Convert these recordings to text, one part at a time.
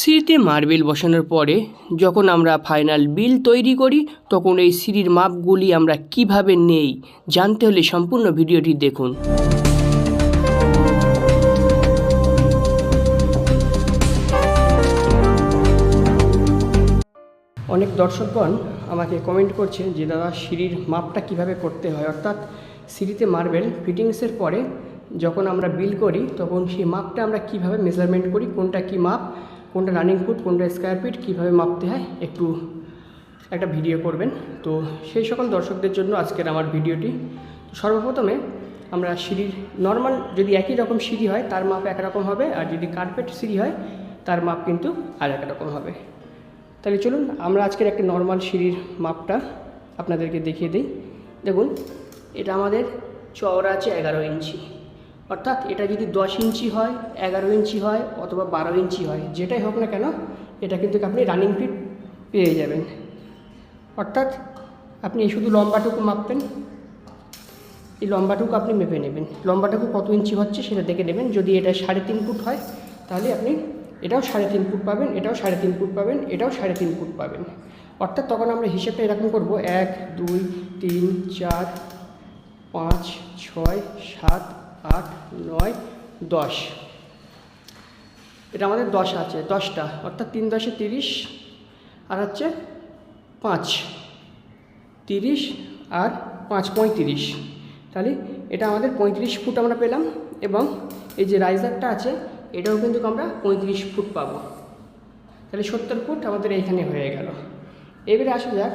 সিঁড়িতে মার্বেল বসানোর পরে যখন আমরা ফাইনাল বিল তৈরি করি, তখন এই সিঁড়ির মাপগুলি আমরা কীভাবে নেই জানতে হলে সম্পূর্ণ ভিডিওটি দেখুন। অনেক দর্শকগণ আমাকে কমেন্ট করছেন যে, দাদা, সিঁড়ির মাপটা কীভাবে করতে হয়? অর্থাৎ সিঁড়িতে মার্বেল ফিটিংসের পরে যখন আমরা বিল করি, তখন সেই মাপটা আমরা কীভাবে মেজারমেন্ট করি, কোনটা কি মাপ কোনটা রানিং ফুট কোনটা স্কোয়ার ফিট কীভাবে মাপতে হয় একটু একটা ভিডিও করবেন। তো সেই সকল দর্শকদের জন্য আজকের আমার ভিডিওটি সর্বপ্রথমে আমরা সিঁড়ির নর্মাল যদি একই রকম সিঁড়ি হয়, তার মাপ একরকম হবে, আর যদি কার্পেট সিঁড়ি হয়, তার মাপ কিন্তু আর রকম হবে। তাহলে চলুন, আমরা আজকের একটা নর্মাল সিঁড়ির মাপটা আপনাদেরকে দেখিয়ে দিই। দেখুন, এটা আমাদের চওড়া আছে এগারো ইঞ্চি। অর্থাৎ এটা যদি দশ ইঞ্চি হয়, এগারো ইঞ্চি হয় অথবা বারো ইঞ্চি হয়, যেটাই হোক না কেন, এটা কিন্তু আপনি রানিং ফিট পেয়ে যাবেন। অর্থাৎ আপনি শুধু লম্বাটুকু মাপবেন। এই লম্বাটুকু আপনি মেপে নেবেন। লম্বাটুকু কত ইঞ্চি হচ্ছে সেটা দেখে নেবেন। যদি এটা সাড়ে তিন ফুট হয়, তাহলে আপনি এটাও সাড়ে তিন ফুট পাবেন, এটাও সাড়ে তিন ফুট পাবেন, এটাও সাড়ে তিন ফুট পাবেন। অর্থাৎ তখন আমরা হিসেবটা এরকম করব, এক, দুই, তিন, চার, পাঁচ, ছয়, সাত আট, নয়, দশ। এটা আমাদের দশ আছে, দশটা। অর্থাৎ তিন দশে তিরিশ, আর হচ্ছে পাঁচ। তিরিশ আর পাঁচ, পঁয়ত্রিশ। তাহলে এটা আমাদের পঁয়ত্রিশ ফুট আমরা পেলাম, এবং এই যে রাইজারটা আছে, এটাও কিন্তু আমরা পঁয়ত্রিশ ফুট পাবো। তাহলে সত্তর ফুট আমাদের এইখানে হয়ে গেল। এবারে আসা যাক,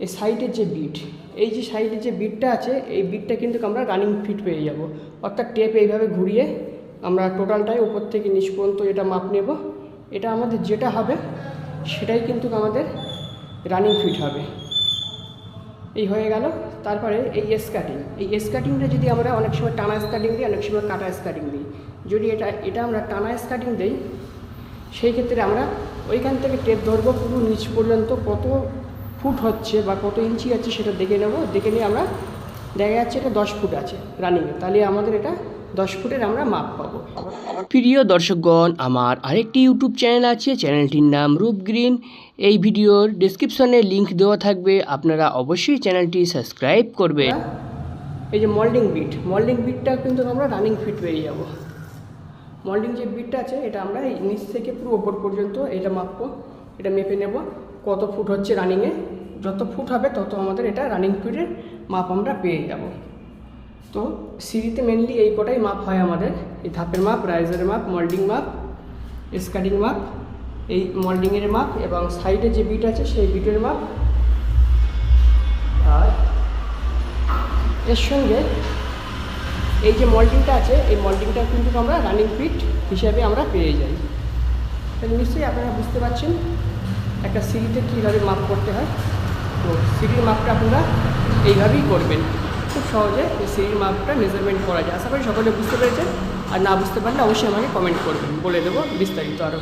এই সাইডের যে বিট এই যে সাইডের যে বিটটা আছে, এই বিটটা কিন্তু আমরা রানিং ফিট পেয়ে যাব। অর্থাৎ টেপ এইভাবে ঘুরিয়ে আমরা টোটালটাই উপর থেকে নিচ পর্যন্ত এটা মাপ নেব, এটা আমাদের যেটা হবে, সেটাই কিন্তু আমাদের রানিং ফিট হবে। এই হয়ে গেল। তারপরে এই এস কাটিং এই এস যদি আমরা অনেক সময় টানা স্কাটিং দিই, অনেক সময় কাটা স্কাটিং দিই। যদি এটা এটা আমরা টানা স্কাটিং দিই, সেই ক্ষেত্রে আমরা ওইখান থেকে টেপ ধরবো পুরো নিচ পর্যন্ত কত ফুট হচ্ছে বা কত ইঞ্চি আছে সেটা দেখে নেব। দেখে নিয়ে আমরা দেখা যাচ্ছে এটা দশ ফুট আছে রানিংয়ে তাহলে আমাদের এটা দশ ফুটের আমরা মাপ পাবো। প্রিয় দর্শকগণ আমার আরেকটি ইউটিউব চ্যানেল আছে চ্যানেলটির নাম রূপ গ্রিন। এই ভিডিওর ডিসক্রিপশনে লিংক দেওয়া থাকবে। আপনারা অবশ্যই চ্যানেলটি সাবস্ক্রাইব করবেন। এই যে মল্ডিং বিট মল্ডিং বিটটা কিন্তু আমরা রানিং ফিট পেয়ে যাব। মল্ডিং যে বিটটা আছে এটা আমরা এই নিচ থেকে পুরো ওপর পর্যন্ত এটা মাপবো এটা মেপে নেব। কত ফুট হচ্ছে রানিংয়ে যত ফুট হবে তত আমাদের এটা রানিং ফিটের মাপ আমরা পেয়ে যাব। তো সিঁড়িতে মেনলি এই কটাই মাপ হয় আমাদের। এই ধাপের মাপ রাইজারের মাপ মল্ডিং মাপ স্কাটিং মাপ এই মল্ডিংয়ের মাপ এবং সাইডে যে বিট আছে সেই বিটের মাপ আর এর সঙ্গে এই যে মল্ডিংটা আছে, এই মল্ডিংটা কিন্তু আমরা রানিং ফিট হিসাবে আমরা পেয়ে যাই। তাহলে নিশ্চয়ই আপনারা বুঝতে পারছেন। একটা সিঁড়িতে কীভাবে মাপ করতে হয়? তো সিঁড়ির মাপটা আপনারা এইভাবেই করবেন। খুব সহজে এই সিঁড়ির মাপটা মেজারমেন্ট করা যায়। আশা করি সকলে বুঝতে পেরেছেন। আর না বুঝতে পারলে অবশ্যই আমাকে কমেন্ট করবেন। বলে দেবো বিস্তারিত আরও